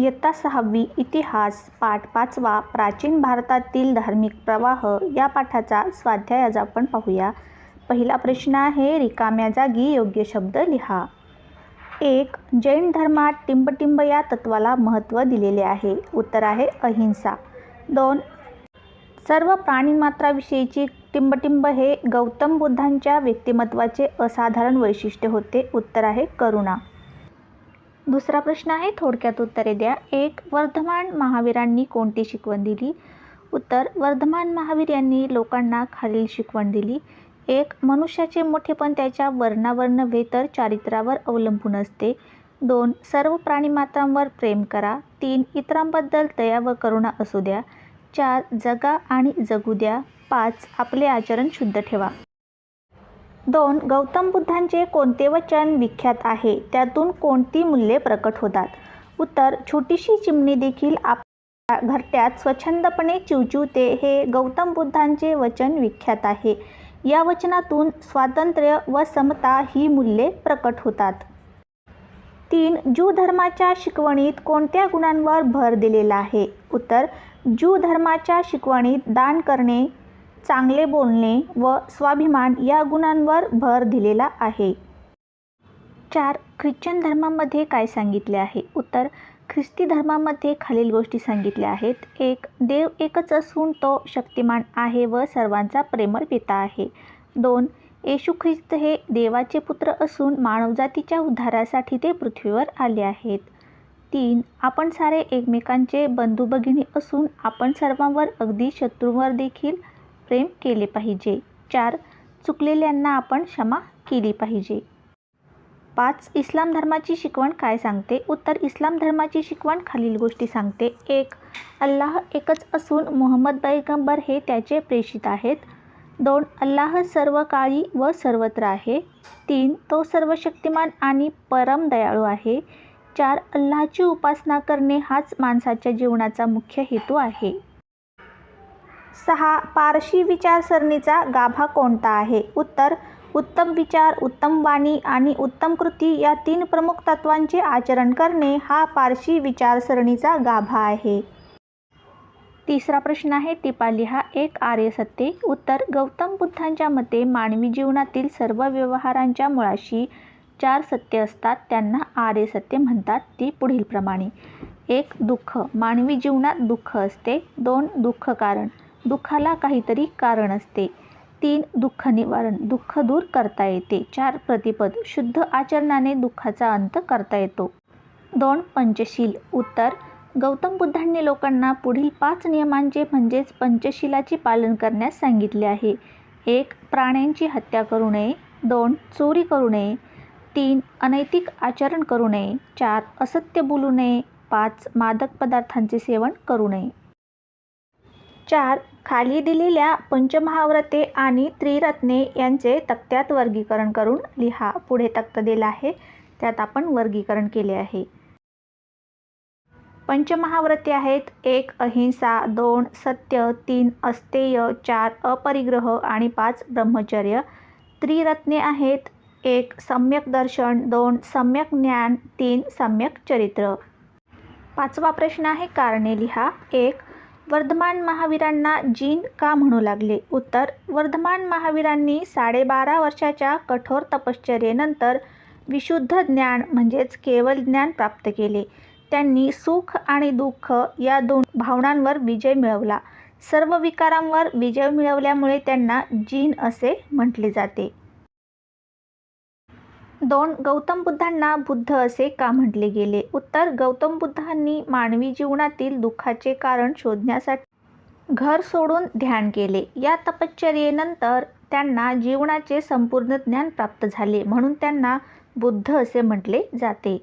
इयत्ता सहावी इतिहास पाठ पाचवा प्राचीन भारतातील धार्मिक प्रवाह या पाठाचा स्वाध्याय आज आपण पाहूया. पहिला प्रश्न आहे रिकाम्या जागी योग्य शब्द लिहा. एक जैन धर्मात टिंबटिंब या तत्वाला महत्त्व दिलेले आहे. उत्तर आहे अहिंसा. दोन सर्व प्राणीमात्राविषयीची टिंबटिंब हे गौतम बुद्धांच्या व्यक्तिमत्वाचे असाधारण वैशिष्ट्य होते. उत्तर आहे करुणा. दुसरा प्रश्न आहे थोडक्यात उत्तरे द्या. एक वर्धमान महावीरांनी कोणती शिकवण दिली? उत्तर वर्धमान महावीर यांनी लोकांना खालील शिकवण दिली. एक मनुष्याचे मोठेपण त्याच्या वर्णावर्ण वेतर चारित्रावर चारित्र्यावर अवलंबून असते. दोन सर्व प्राणीमात्रांवर प्रेम करा. तीन इतरांबद्दल दया व करुणा असू द्या. चार जगा आणि जगू द्या. पाच आपले आचरण शुद्ध ठेवा. दोन गौतम बुद्धांचे कोणते वचन विख्यात आहे? त्यातून कोणती मूल्ये प्रकट होतात? उत्तर छोटीशी चिमणी देखील आपल्या घरट्यात स्वच्छंदपणे चिवचिवते हे गौतम बुद्धांचे वचन विख्यात आहे. या वचनातून स्वातंत्र्य व समता ही मूल्ये प्रकट होतात. तीन ज्यू धर्माच्या शिकवणीत कोणत्या गुणांवर भर दिलेला आहे? उत्तर ज्यू धर्माच्या शिकवणीत दान करणे चांगले बोलणे व स्वाभिमान या गुणांवर भर दिलेला आहे. चार ख्रिश्चन धर्मामध्ये काय सांगितले आहे? उत्तर ख्रिस्ती धर्मामध्ये खालील गोष्टी सांगितल्या आहेत. एक देव एकच असून तो शक्तिमान आहे व सर्वांचा प्रेमळ पिता आहे. दोन येशू ख्रिस्त हे देवाचे पुत्र असून मानवजातीच्या उद्धारासाठी ते पृथ्वीवर आले आहेत. तीन आपण सारे एकमेकांचे बंधू भगिनी असून आपण सर्वांवर अगदी शत्रूंवर देखील प्रेम केले पाहिजे. चार चुकलेल्यांना आपण क्षमा केली पाहिजे. पाच इस्लाम धर्माची शिकवण काय सांगते? उत्तर इस्लाम धर्माची शिकवण खालील गोष्टी सांगते. एक अल्लाह एकच असून मोहम्मद पैगंबर हे त्याचे प्रेषित आहेत. दोन अल्लाह सर्व काळी व सर्वत्र आहे. तीन तो सर्वशक्तिमान आणि परम दयाळू आहे. चार अल्लाहची उपासना करणे हाच माणसाच्या जीवनाचा मुख्य हेतू आहे. सहा पारशी विचारसरणीचा गाभा कोणता आहे? उत्तर उत्तम विचार उत्तम वाणी आणि उत्तम कृती या तीन प्रमुख तत्वांचे आचरण करणे हा पारशी विचारसरणीचा गाभा आहे. तिसरा प्रश्न आहे टिपा लिहा एक आर्य सत्य. उत्तर गौतम बुद्धांच्या मते मानवी जीवनातील सर्व व्यवहारांच्या मुळाशी चार सत्य असतात. त्यांना आर्य सत्य म्हणतात ती पुढीलप्रमाणे. एक दुःख. मानवी जीवनात दुःख असते. दोन दुःख कारण. दुःखाला काहीतरी कारण असते. तीन दुःख निवारण. दुःख दूर करता येते. चार प्रतिपद. शुद्ध आचरणाने दुःखाचा अंत करता येतो. दोन पंचशील. उत्तर. गौतम बुद्धांनी लोकांना पुढील पाच नियमांचे म्हणजेच पंचशिलाचे पालन करण्यास सांगितले आहे. एक प्राण्यांची हत्या करू नये. दोन चोरी करू नये. तीन अनैतिक आचरण करू नये. चार असत्य बोलू नये. पाच मादक पदार्थांचे सेवन करू नये. चार खाली दिलेल्या पंचमहाव्रते आणि त्रिरत्ने यांचे तक्त्यात वर्गीकरण करून लिहा. पुढे तक्त दिला आहे. त्यात आपण वर्गीकरण केले आहे. पंचमहाव्रते आहेत. एक अहिंसा दोन सत्य तीन अस्तेय चार अपरिग्रह आणि पाच ब्रह्मचर्य. त्रिरत्ने आहेत. एक सम्यक दर्शन दोन सम्यक ज्ञान तीन सम्यक चरित्र. पाचवा प्रश्न आहे. कारणे लिहा. एक वर्धमान महावीरांना जीन का म्हणू लागले? उत्तर वर्धमान महावीरांनी साडेबारा वर्षाच्या कठोर तपश्चर्येनंतर विशुद्ध ज्ञान म्हणजेच केवळ ज्ञान प्राप्त केले. त्यांनी सुख आणि दुःख या दोन भावनांवर विजय मिळवला. सर्व विकारांवर विजय मिळवल्यामुळे त्यांना जीन असे म्हटले जाते. दोन गौतम बुद्धांना बुद्ध असे का म्हटले गेले? उत्तर गौतम बुद्धांनी मानवी जीवनातील दुःखाचे कारण शोधण्यासाठी घर सोडून ध्यान केले. या तपश्चर्येनंतर त्यांना जीवनाचे संपूर्ण ज्ञान प्राप्त झाले म्हणून त्यांना बुद्ध असे म्हटले जाते.